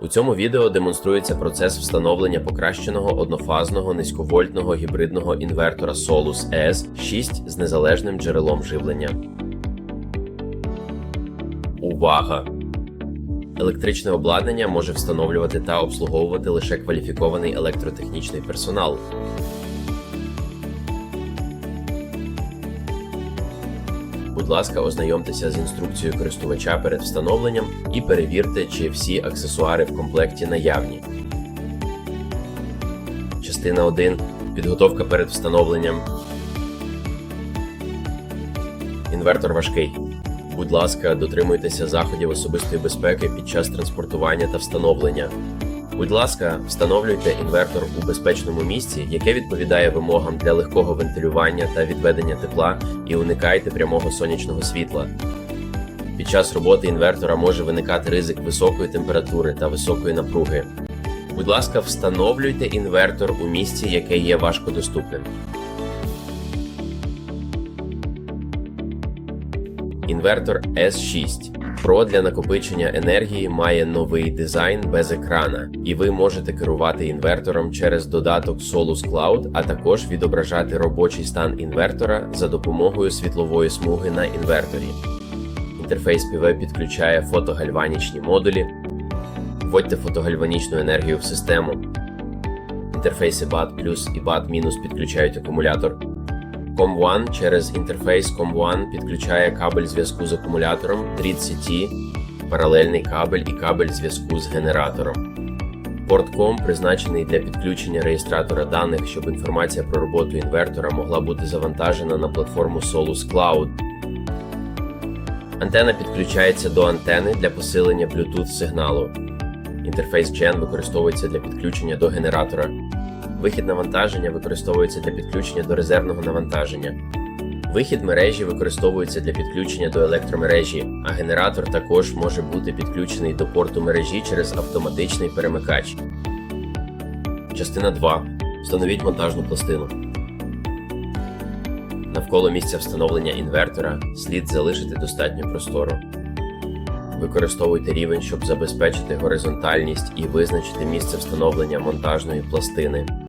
У цьому відео демонструється процес встановлення покращеного однофазного низьковольтного гібридного інвертора Solus S6 з незалежним джерелом живлення. Увага! Електричне обладнання може встановлювати та обслуговувати лише кваліфікований електротехнічний персонал. Будь ласка, ознайомтеся з інструкцією користувача перед встановленням і перевірте, чи всі аксесуари в комплекті наявні. Частина 1. Підготовка перед встановленням. Інвертор важкий. Будь ласка, дотримуйтеся заходів особистої безпеки під час транспортування та встановлення. Будь ласка, встановлюйте інвертор у безпечному місці, яке відповідає вимогам для легкого вентилювання та відведення тепла, і уникайте прямого сонячного світла. Під час роботи інвертора може виникати ризик високої температури та високої напруги. Будь ласка, встановлюйте інвертор у місці, яке є важкодоступним. Інвертор S6 Pro для накопичення енергії має новий дизайн без екрана, і ви можете керувати інвертором через додаток Solus Cloud, а також відображати робочий стан інвертора за допомогою світлової смуги на інверторі. Інтерфейс PV підключає фотогальванічні модулі. Вводьте фотогальванічну енергію в систему. Інтерфейси BAT плюс і BAT мінус підключають акумулятор. COM1 через інтерфейс COM1 підключає кабель зв'язку з акумулятором, дріт CT, паралельний кабель і кабель зв'язку з генератором. Порт COM призначений для підключення реєстратора даних, щоб інформація про роботу інвертора могла бути завантажена на платформу Solus Cloud. Антена підключається до антени для посилення Bluetooth сигналу. Інтерфейс Gen використовується для підключення до генератора. Вихід навантаження використовується для підключення до резервного навантаження. Вихід мережі використовується для підключення до електромережі, а генератор також може бути підключений до порту мережі через автоматичний перемикач. Частина 2. Встановіть монтажну пластину. Навколо місця встановлення інвертора слід залишити достатньо простору. Використовуйте рівень, щоб забезпечити горизонтальність і визначити місце встановлення монтажної пластини.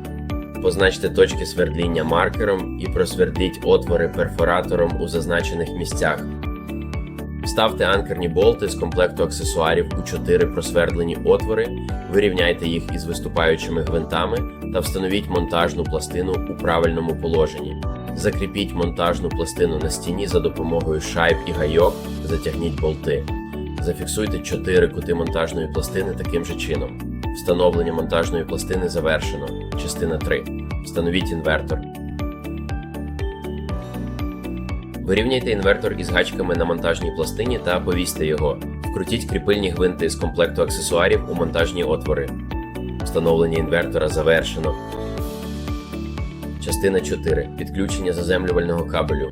Позначте точки свердління маркером і просвердліть отвори перфоратором у зазначених місцях. Вставте анкерні болти з комплекту аксесуарів у 4 просвердлені отвори, вирівняйте їх із виступаючими гвинтами та встановіть монтажну пластину у правильному положенні. Закріпіть монтажну пластину на стіні за допомогою шайб і гайок, затягніть болти. Зафіксуйте 4 кути монтажної пластини таким же чином. Встановлення монтажної пластини завершено. Частина 3. Встановіть інвертор. Вирівняйте інвертор із гачками на монтажній пластині та повісьте його. Вкрутіть кріпильні гвинти з комплекту аксесуарів у монтажні отвори. Встановлення інвертора завершено. Частина 4. Підключення заземлювального кабелю.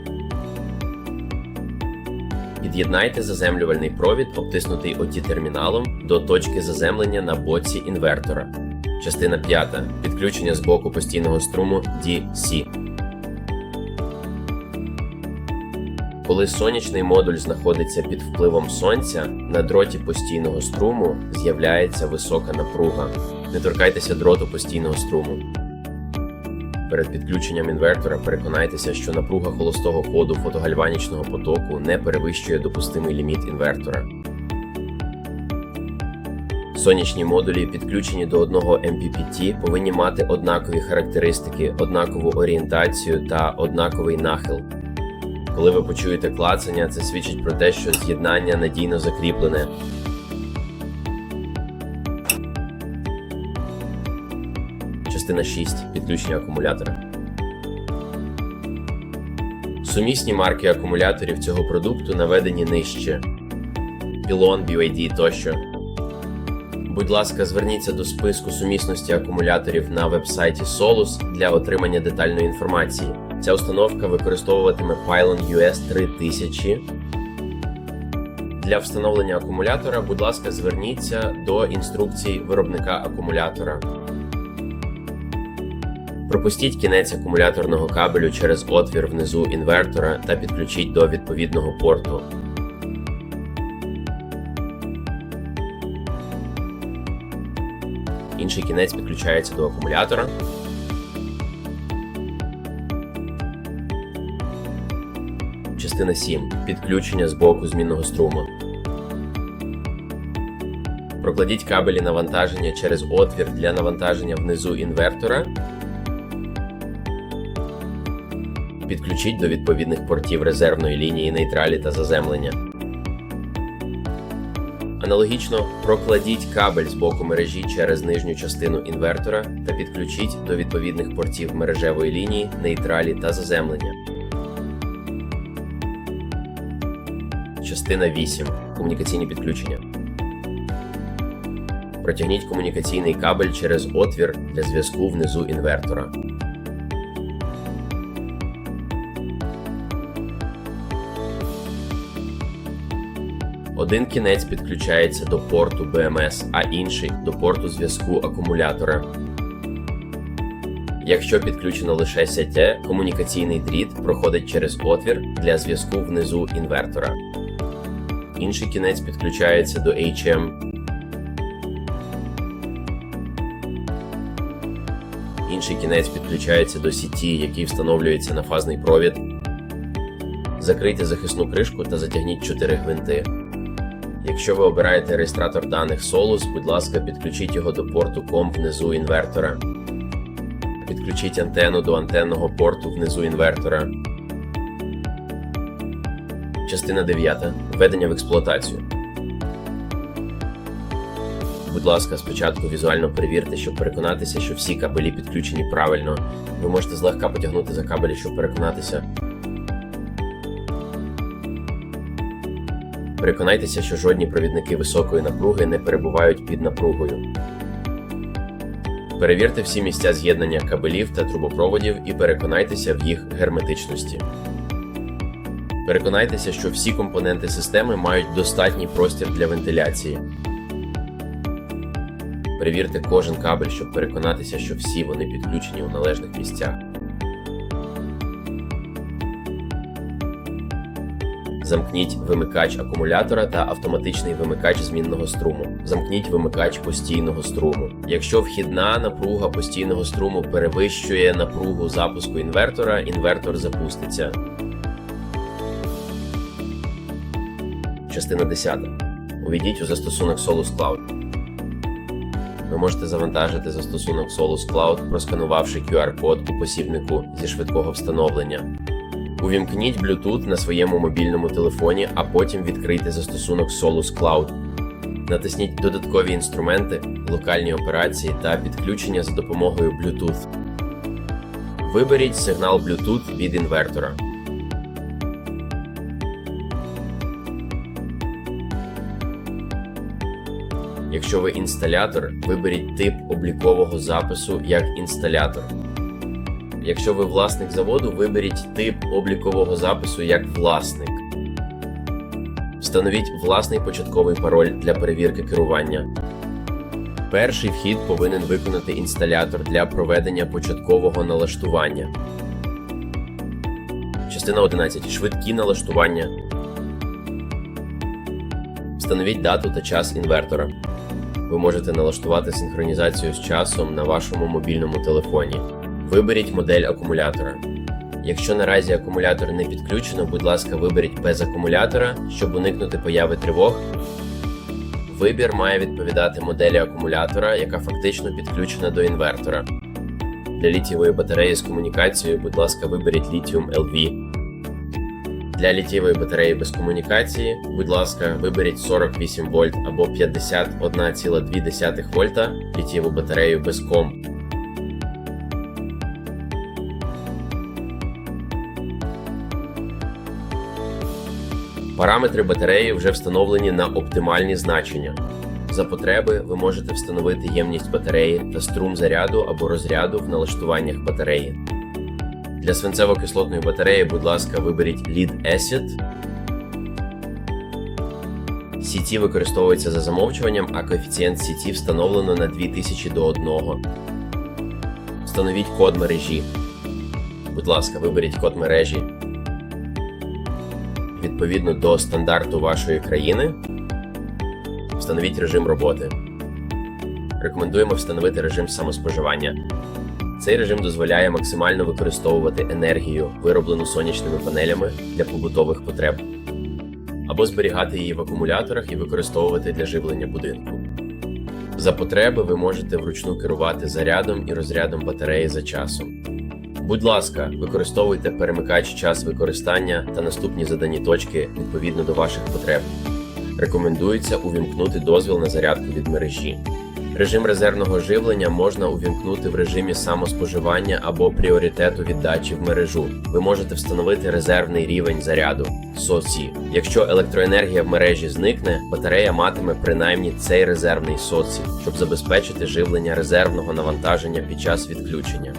Під'єднайте заземлювальний провід, обтиснутий оті терміналом, до точки заземлення на боці інвертора. Частина 5. Підключення з боку постійного струму DC. Коли сонячний модуль знаходиться під впливом сонця, на дроті постійного струму з'являється висока напруга. Не торкайтеся дроту постійного струму. Перед підключенням інвертора переконайтеся, що напруга холостого ходу фотогальванічного потоку не перевищує допустимий ліміт інвертора. Сонячні модулі, підключені до одного MPPT, повинні мати однакові характеристики, однакову орієнтацію та однаковий нахил. Коли ви почуєте клацання, це свідчить про те, що з'єднання надійно закріплене. Частина 6. Підключення акумулятора. Сумісні марки акумуляторів цього продукту наведені нижче. Пілон, BYD тощо. Будь ласка, зверніться до списку сумісності акумуляторів на вебсайті Solus для отримання детальної інформації. Ця установка використовуватиме Pylon US 3000. Для встановлення акумулятора, будь ласка, зверніться до інструкцій виробника акумулятора. Пропустіть кінець акумуляторного кабелю через отвір внизу інвертора та підключіть до відповідного порту. Інший кінець підключається до акумулятора. Частина 7. Підключення з боку змінного струму. Прокладіть кабелі навантаження через отвір для навантаження внизу інвертора. Підключіть до відповідних портів резервної лінії нейтралі та заземлення. Аналогічно прокладіть кабель з боку мережі через нижню частину інвертора та підключіть до відповідних портів мережевої лінії нейтралі та заземлення. Частина 8. Комунікаційні підключення. Протягніть комунікаційний кабель через отвір для зв'язку внизу інвертора. Один кінець підключається до порту BMS, а інший до порту зв'язку акумулятора. Якщо підключено лише сяття, комунікаційний дріт проходить через отвір для зв'язку внизу інвертора. Інший кінець підключається до HM. Інший кінець підключається до сіті, який встановлюється на фазний провід. Закрийте захисну кришку та затягніть 4 гвинти. Якщо ви обираєте реєстратор даних Solus, будь ласка, підключіть його до порту COM внизу інвертора. Підключіть антенну до антенного порту внизу інвертора. Частина 9. Введення в експлуатацію. Будь ласка, спочатку візуально перевірте, щоб переконатися, що всі кабелі підключені правильно. Ви можете злегка потягнути за кабелі, щоб переконатися. Переконайтеся, що жодні провідники високої напруги не перебувають під напругою. Перевірте всі місця з'єднання кабелів та трубопроводів і переконайтеся в їх герметичності. Переконайтеся, що всі компоненти системи мають достатній простір для вентиляції. Перевірте кожен кабель, щоб переконатися, що всі вони підключені у належних місцях. Замкніть вимикач акумулятора та автоматичний вимикач змінного струму. Замкніть вимикач постійного струму. Якщо вхідна напруга постійного струму перевищує напругу запуску інвертора, інвертор запуститься. Частина 10. Увійдіть у застосунок Solus Cloud. Ви можете завантажити застосунок Solus Cloud, просканувавши QR-код у посібнику зі швидкого встановлення. Увімкніть Bluetooth на своєму мобільному телефоні, а потім відкрийте застосунок Solus Cloud. Натисніть додаткові інструменти, локальні операції та підключення за допомогою Bluetooth. Виберіть сигнал Bluetooth від інвертора. Якщо ви інсталятор, виберіть тип облікового запису як інсталятор. Якщо ви власник заводу, виберіть тип облікового запису як власник. Встановіть власний початковий пароль для перевірки керування. Перший вхід повинен виконати інсталятор для проведення початкового налаштування. Частина 11. Швидкі налаштування. Встановіть дату та час інвертора. Ви можете налаштувати синхронізацію з часом на вашому мобільному телефоні. Виберіть модель акумулятора. Якщо наразі акумулятор не підключено, будь ласка, виберіть без акумулятора, щоб уникнути появи тривог. Вибір має відповідати моделі акумулятора, яка фактично підключена до інвертора. Для літієвої батареї з комунікацією, будь ласка, виберіть Lithium LV. Для літієвої батареї без комунікації, будь ласка, виберіть 48 вольт або 51,2 вольта літієву батарею без ком. Параметри батареї вже встановлені на оптимальні значення. За потреби ви можете встановити ємність батареї та струм заряду або розряду в налаштуваннях батареї. Для свинцево-кислотної батареї, будь ласка, виберіть Lead Acid. CT використовується за замовчуванням, а коефіцієнт CT встановлено на 2000 до 1. Встановіть код мережі. Будь ласка, виберіть код мережі відповідно до стандарту вашої країни. Встановіть режим роботи. рекомендуємо встановити режим самоспоживання. Цей режим дозволяє максимально використовувати енергію, вироблену сонячними панелями для побутових потреб, або зберігати її в акумуляторах і використовувати для живлення будинку. За потреби ви можете вручну керувати зарядом і розрядом батареї за часом. Будь ласка, використовуйте перемикач час використання та наступні задані точки відповідно до ваших потреб. Рекомендується увімкнути дозвіл на зарядку від мережі. Режим резервного живлення можна увімкнути в режимі самоспоживання або пріоритету віддачі в мережу. Ви можете встановити резервний рівень заряду СОСІ. Якщо електроенергія в мережі зникне, батарея матиме принаймні цей резервний СОСІ, щоб забезпечити живлення резервного навантаження під час відключення.